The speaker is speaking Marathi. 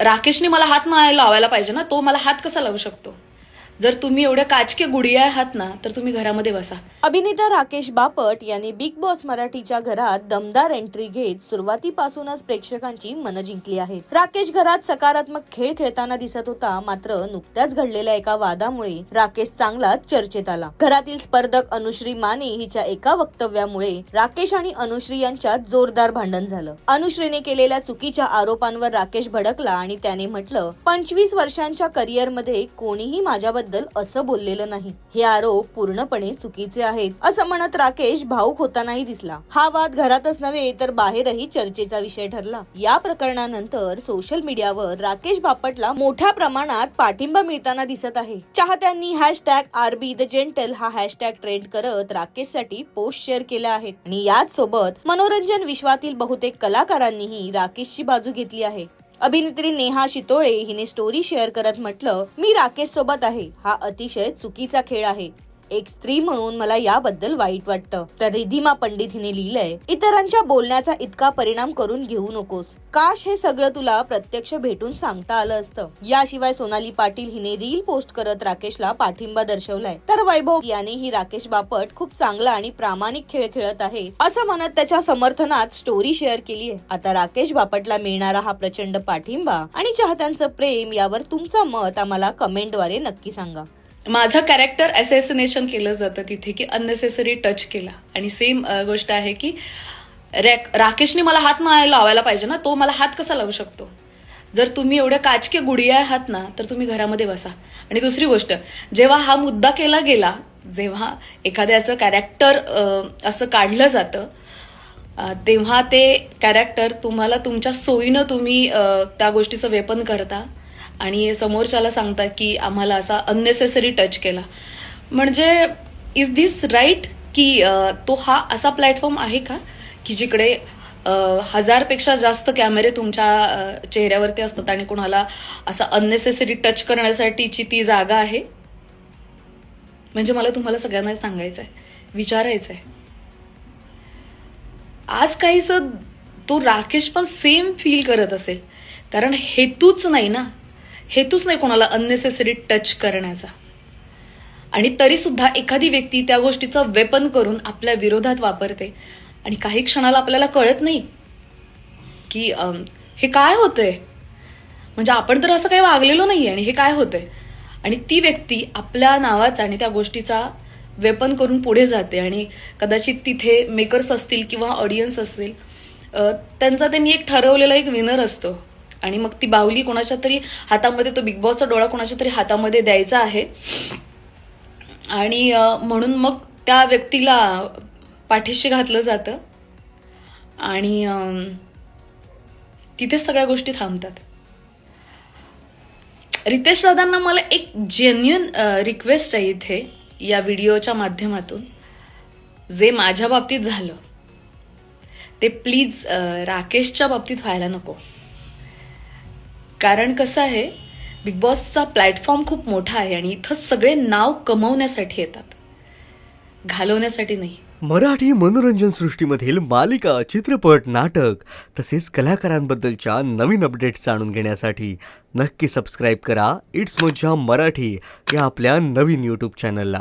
राकेशने मला हात नाही लावायला पाहिजे ना तो मला हात कसा लावू शकतो? जर तुम्ही एवढ्या काचके गुडिया आहात ना तर तुम्ही घरामध्ये बसा. अभिनेता राकेश बापट यांनी बिग बॉस मराठीच्या घरात दमदार एंट्री घेत सुरुवातीपासूनच प्रेक्षकांची मनं जिंकली आहेत. राकेश घरात सकारात्मक खेळ खेळताना दिसत होता मात्र नुकत्याच घडलेल्या एका वादामुळे राकेश चांगलाच चर्चेत आला. घरातील स्पर्धक अनुश्री माने हिच्या एका वक्तव्यामुळे राकेश आणि अनुश्री यांच्यात जोरदार भांडण झालं. अनुश्रीने केलेल्या चुकीच्या आरोपांवर राकेश भडकला आणि त्याने म्हटलं पंचवीस वर्षांच्या करिअरमध्ये कोणीही माझ्याबद्दल असं बोललेलं नाही. हे आरोप पूर्णपणे चुकीचे आहेत असं म्हणत राकेश भाऊक होतानाही दिसला. हा वाद घरातच नव्हे तर बाहेरही चर्चेचा विषय ठरला. या प्रकरणानंतर सोशल मीडियावर राकेश बापटला मोठ्या प्रमाणात पाठिंबा मिळताना दिसत आहे. चाहत्यांनी hashtag R B the gentle हा हॅशटॅग ट्रेंड करत राकेशसाठी पोस्ट शेअर केल्या आहेत. आणि याच सोबत मनोरंजन विश्वातील बहुतेक कलाकारांनीही राकेशची बाजू घेतली आहे. अभिनेत्री नेहा शितोळे हिने स्टोरी शेअर करत म्हटलं मी राकेश सोबत आहे. हा अतिशय चुकीचा खेळ आहे. एक स्त्री म्हणून मला याबद्दल वाईट वाटतं. तर रिधिमा पंडित हिने लिहिलंय इतरांच्या बोलण्याचा इतका परिणाम करून घेऊ नकोस. काश हे सगळं तुला प्रत्यक्ष भेटून सांगता आलं असतं. याशिवाय सोनाली पाटील हिने रील पोस्ट करत राकेशला पाठिंबा दर्शवलाय. तर वैभव यानेही राकेश बापट खूप चांगला आणि प्रामाणिक खेळ खेळत आहे असं म्हणत त्याच्या समर्थनात स्टोरी शेअर केली आहे आता राकेश बापटला मिळणारा हा प्रचंड पाठिंबा आणि चाहत्यांचं प्रेम यावर तुमचं मत आम्हाला कमेंटद्वारे नक्की सांगा. माझं कॅरेक्टर असॅसिनेशन केलं जातं तिथे की अननेसेसरी टच केला. आणि सेम गोष्ट आहे की रॅक राकेशने मला हात नाही लावायला पाहिजे ना तो मला हात कसा लावू शकतो? जर तुम्ही एवढ्या काचके गुडिया आहात ना तर तुम्ही घरामध्ये बसा. आणि दुसरी गोष्ट जेव्हा हा मुद्दा केला गेला जेव्हा एखाद्याचं कॅरेक्टर असं काढलं जातं तेव्हा ते कॅरेक्टर तुम्हाला तुमच्या सोयीनं तुम्ही त्या गोष्टीचं वेपन करता. आणि समोरच्याला सांगता की आम्हाला असा अननेसेसरी टच केला. म्हणजे इज धिस राईट की तो हा असा प्लॅटफॉर्म आहे का? की जिकडे हजारपेक्षा जास्त कॅमेरे तुमच्या चेहऱ्यावरती असतात आणि कोणाला असा अननेसेसरी टच करण्यासाठीची ती जागा आहे? म्हणजे मला तुम्हाला सगळ्यांना सांगायचं आहे विचारायचं आहे आज काहीस तो राकेश पण सेम फील करत असेल. कारण हेतूच नाही ना. हेतूच नाही कोणाला अननेसेसरी टच करण्याचा. आणि तरीसुद्धा एखादी व्यक्ती त्या गोष्टीचं वेपन करून आपल्या विरोधात वापरते. आणि काही क्षणाला आपल्याला कळत नाही की हे काय होतंय? म्हणजे आपण तर असं काही वागलेलो नाही आणि हे काय होतंय? आणि ती व्यक्ती आपल्या नावाचा आणि त्या गोष्टीचा वेपन करून पुढे जाते आणि कदाचित तिथे मेकर्स असतील किंवा ऑडियन्स असतील त्यांचा त्यांनी एक ठरवलेला एक विनर असतो. आणि मग ती बाहुली कोणाच्या तरी हातामध्ये तो बिग बॉसचा डोळा कोणाच्या तरी हातामध्ये द्यायचा आहे. आणि म्हणून मग त्या व्यक्तीला पाठीशी घातलं जातं. आणि तिथेच सगळ्या गोष्टी थांबतात. रितेश दादांना मला एक जेन्युन रिक्वेस्ट आहे इथे या व्हिडिओच्या माध्यमातून. जे माझ्या बाबतीत झालं ते प्लीज राकेशच्या बाबतीत व्हायला नको. कारण कसं आहे बिग बॉसचा प्लॅटफॉर्म खूप मोठा आहे आणि इथं सगळे नाव कमवण्यासाठी येतात. घालवण्यासाठी नाही. मराठी मनोरंजन सृष्टीमधील मालिका चित्रपट नाटक तसेच कलाकारांबद्दलच्या नवीन अपडेट्स जाणून घेण्यासाठी नक्की सबस्क्राईब करा. इट्स मज्जा मराठी या आपल्या नवीन यूट्यूब चॅनलला